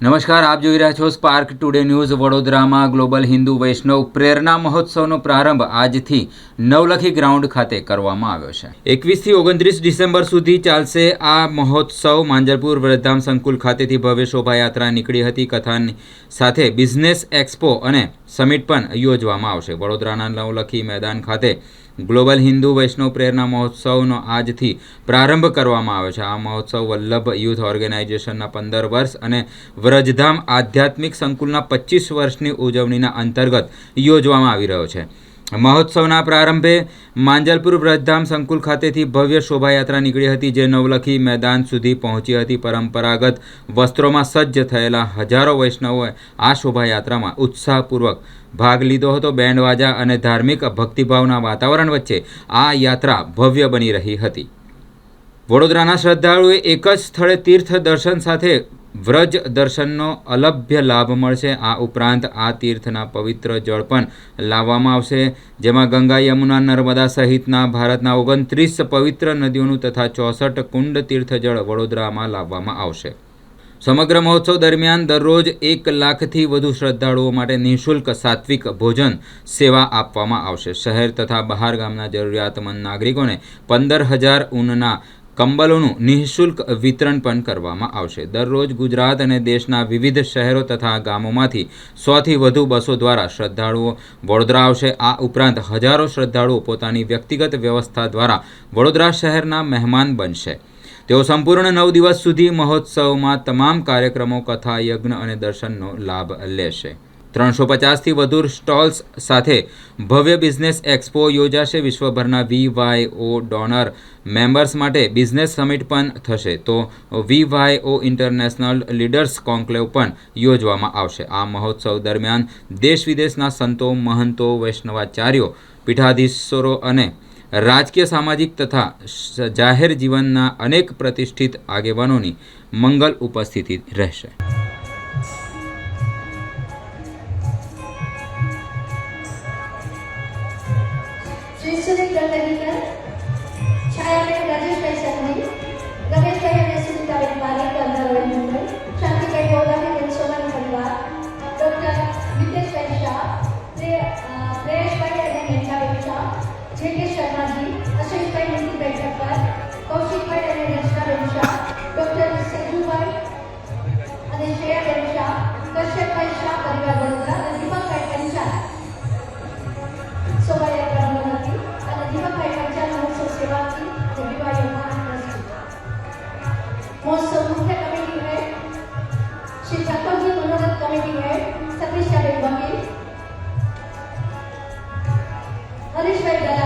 નમસ્કાર, આપ જોઈ રહ્યા છો સ્પાર્ક ટુડે ન્યૂઝ વડોદરામાં ગ્લોબલ હિન્દુ વૈષ્ણવ પ્રેરણા મહોત્સવનો પ્રારંભ આજથી નવલખી ગ્રાઉન્ડ ખાતે કરવામાં આવ્યો છે. એકવીસથી ઓગણત્રીસ ડિસેમ્બર સુધી ચાલશે આ મહોત્સવ. માંજરપુર વૃદ્ધામ સંકુલ ખાતેથી ભવ્ય શોભાયાત્રા નીકળી હતી. કથાની સાથે બિઝનેસ એક્સપો અને સમિટ પણ યોજવામાં આવશે. વડોદરાના નવલખી મેદાન ખાતે ગ્લોબલ હિન્દુ વૈષ્ણવ પ્રેરણા મહોત્સવનો આજથી પ્રારંભ કરવામાં આવે છે. આ મહોત્સવ વલ્લભ યુથ ઓર્ગેનાઇઝેશનના પંદર વર્ષ અને વ્રજધામ આધ્યાત્મિક સંકુલના પચીસ વર્ષની ઉજવણીના અંતર્ગત યોજવામાં આવી રહ્યો છે. મહોત્સવના પ્રારંભે માંજલપુર વ્રજધામ સંકુલ ખાતેથી ભવ્ય શોભાયાત્રા નીકળી હતી, જે નવલખી મેદાન સુધી પહોંચી હતી. પરંપરાગત વસ્ત્રોમાં સજ્જ થયેલા હજારો વૈષ્ણવોએ આ શોભાયાત્રામાં ઉત્સાહપૂર્વક ભાગ લીધો હતો. બેન્ડવાજા અને ધાર્મિક ભક્તિભાવના વાતાવરણ વચ્ચે આ યાત્રા ભવ્ય બની રહી હતી. વડોદરાના શ્રદ્ધાળુએ એક જ સ્થળે તીર્થ દર્શન સાથે વ્રજ દર્શનનો અલભ્ય લાભ મળશે. આ ઉપરાંત આ તીર્થના પવિત્ર જળ પણ લાવવામાં આવશે. જેમાં ગંગા, યમુના, નર્મદા સહિતના ભારતના ઓગણત્રીસ પવિત્ર નદીઓનું તથા ચોસઠ કુંડ તીર્થજળ વડોદરામાં લાવવામાં આવશે. સમગ્ર મહોત્સવ દરમિયાન દરરોજ એક લાખથી વધુ શ્રદ્ધાળુઓ માટે નિઃશુલ્ક સાત્વિક ભોજન સેવા આપવામાં આવશે. શહેર તથા બહાર ગામના જરૂરિયાતમંદ નાગરિકોને પંદર હજાર ઊનના કંબલોનું નિઃશુલ્ક વિતરણ પણ કરવામાં આવશે. દરરોજ ગુજરાત અને દેશના વિવિધ શહેરો તથા ગામોમાંથી સોથી વધુ બસો દ્વારા શ્રદ્ધાળુઓ વડોદરા આવશે. આ ઉપરાંત હજારો શ્રદ્ધાળુઓ પોતાની વ્યક્તિગત વ્યવસ્થા દ્વારા વડોદરા શહેરના મહેમાન બનશે. તેઓ સંપૂર્ણ નવ દિવસ સુધી મહોત્સવમાં તમામ કાર્યક્રમો, કથા, યજ્ઞ અને દર્શનનો લાભ લેશે. ત્રણસો પચાસથી વધુ સ્ટોલ્સ સાથે ભવ્ય બિઝનેસ એક્સપો યોજાશે વિશ્વભરના V Y O donor members માટે બિઝનેસ સમિટ પણ થશે. તો V Y O international leaders conclave પણ યોજવામાં આવશે. આ મહોત્સવ દરમિયાન દેશ વિદેશના સંતો, મહંતો, વૈષ્ણવાચાર્યો પીઠાધીશ્વરો અને રાજકીય, સામાજિક તથા જાહેર જીવનના અનેક પ્રતિષ્ઠિત આગેવાનોની મંગલ ઉપસ્થિતિ રહેશે. झेंडे शर्माजी आशिषबाई नितीन बेटकर कौशिकबाई अनेशा रेणुषा डॉक्टर सिद्धूबाई अनेशया रेणुषा कश्यपबाई शाह परिवार बडोदा दीपकबाई पंचाल सोबाया ब्राह्मणाची आणि दीपकबाई महोत्सव सेवाची देवीबाई महोत्सव मुख्य कमिटी है श्री ठाकुरजी मनोरथ सतीश यादव हरीश भाई दादा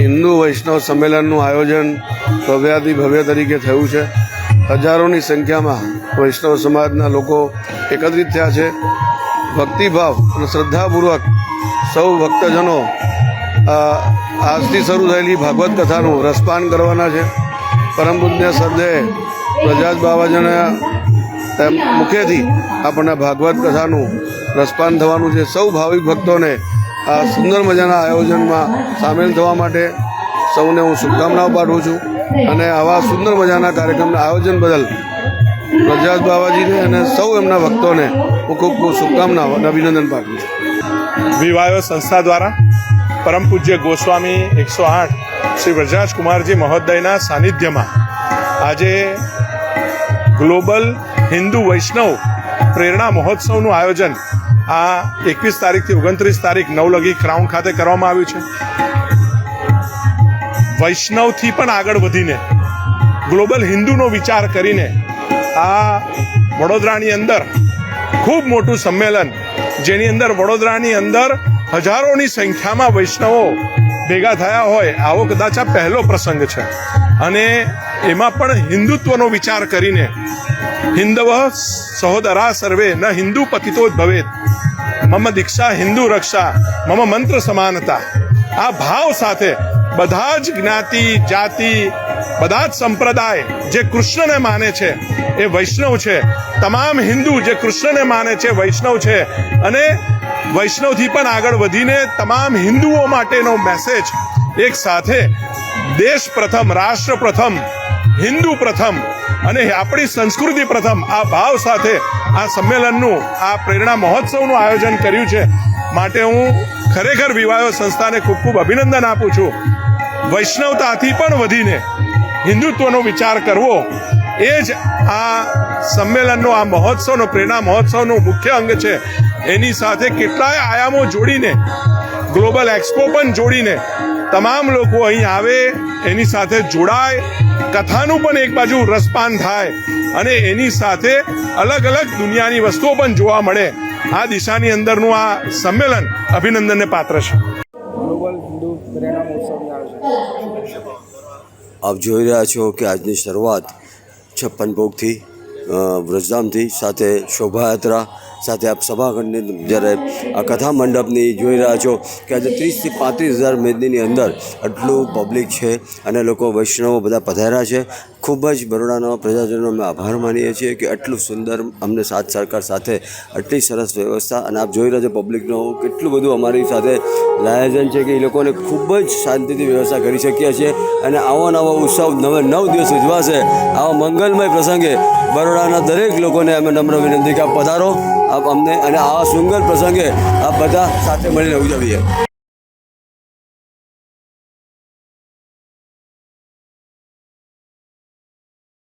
હિન્દુ વૈષ્ણવ સંમેલનનું આયોજન ભવ્યાતિ ભવ્ય તરીકે થયું છે. હજારોની સંખ્યામાં વૈષ્ણવ સમાજના લોકો એકત્રિત થયા છે. ભક્તિભાવ અને શ્રદ્ધાપૂર્વક સૌ ભક્તજનો આજથી શરૂ થયેલી ભાગવત કથાનું રસપાન કરવાના છે. પરમ પૂજ્ય શ્રદ્ધેય પ્રજાજ બાબાજીના તેમ મુખેથી આપણને ભાગવત કથાનું રસપાન થવાનું છે. સૌ ભાવિક ભક્તોને આ સુંદર મજાના આયોજનમાં સામેલ થવા માટે સૌને હું શુભકામનાઓ પાઠવું છું અને આવા સુંદર મજાના કાર્યક્રમના આયોજન બદલ પ્રજાજ બાવાજીને અને સૌ એમના ભક્તોને હું ખૂબ ખૂબ શુભકામનાઓ અને અભિનંદન પાઠવું છું. વિવાયો સંસ્થા દ્વારા પરમ પૂજ્ય ગોસ્વામી એકસો આઠ શ્રી વ્રજરાજ કુમારજી મહોદયના સાનિધ્યમાં આજે ગ્લોબલ હિન્દુ વૈષ્ણવ પ્રેરણા મહોત્સવનું આયોજન આ એકવીસ તારીખથી ઓગણત્રીસ તારીખ નવલગી ક્રાઉન ખાતે કરવામાં આવ્યું છે. વૈષ્ણવથી પણ આગળ વધીને, ગ્લોબલ હિન્દુનો વિચાર કરીને આ વડોદરાની અંદર ખૂબ મોટું સંમેલન, જેની અંદર વડોદરાની અંદર હજારોની સંખ્યામાં વૈષ્ણવો ભેગા થયા હોય, આવો કદાચ આ પહેલો પ્રસંગ છે. અને એમાં પણ હિન્દુત્વનો વિચાર કરીને, હિન્દવ સહોદરા સર્વે ન હિન્દુ પતિતો જ ભવેત. મમ દીક્ષા હિન્દુ રક્ષા, મમ મંત્ર સમાનતા. આ ભાવ સાથે બધા જ જ્ઞાતિ, જાતિ, બધા જ સંપ્રદાય જે કૃષ્ણને માને છે, એ વૈષ્ણવ છે. તમામ હિન્દુ જે કૃષ્ણને માને છે, વૈષ્ણવ છે. અને વૈષ્ણવથી પણ આગળ વધીને તમામ હિન્દુઓ માટેનો મેસેજ એક સાથે. દેશ પ્રથમ, રાષ્ટ્ર પ્રથમ હિન્દુ પ્રથમ અને આપણી સંસ્કૃતિ પ્રથમ આ ભાવ સાથે આ સંમેલનનું, આ પ્રેરણા મહોત્સવનું આયોજન કર્યું છે. માટે હું ખરેખર વિવાયો સંસ્થાને ખૂબ ખૂબ અભિનંદન આપું છું. વૈષ્ણવતાથી પણ વધીને હિન્દુત્વનો વિચાર કરવો, એ જ આ સંમેલનનો, આ મહોત્સવનો, પ્રેરણા મહોત્સવનો મુખ્ય અંગ છે. એની સાથે કેટલાય આયામો જોડીને ગ્લોબલ એક્સપો પણ જોડીને તમામ લોકો અહીં આવે એની સાથે જોડાય કથાનું પણ એક બાજુ રસપાન થાય અને એની સાથે અલગ અલગ દુનિયાની વસ્તુઓ પણ જોવા મળે. આ દિશાની અંદરનું આ સંમેલન અભિનંદનને પાત્ર છે. ગ્લોબલ હિન્દુ પ્રેરણા મહોત્સવની આયોજન આપ જોઈ રહ્યા છો કે આજની શરૂઆત છપ્પન ભોગથી વ્રજધામથી સાથે શોભાયાત્રા સાથે આપ સભાખંડની જ્યારે આ કથા મંડપની જોઈ રહ્યા છો કે આજે ત્રીસથી પાંત્રીસ હજાર મેદનીની અંદર આટલું પબ્લિક છે અને લોકો વૈષ્ણવો બધા પધાર્યા છે. ખૂબ જ બરોડાના પ્રજાજનો અમે આભાર માનીએ છીએ કે આટલું સુંદર અમને સાથ સરકાર સાથે આટલી સરસ વ્યવસ્થા અને આપ જોઈ રહ્યા છો પબ્લિકનો કેટલું બધું અમારી સાથે આયોજન છે કે એ લોકોને ખૂબ જ શાંતિથી વ્યવસ્થા કરી શકીએ છીએ અને આવો નવો ઉત્સવ નવે નવ દિવસ ઉજવાશે આવા મંગલમય પ્રસંગે બરોડાના દરેક લોકોને અમે નમ્ર વિનંતી કે પધારો, આપ અમને અને આવા સુંદર પ્રસંગે આપ બધા સાથે મળીને ઉજવીએ.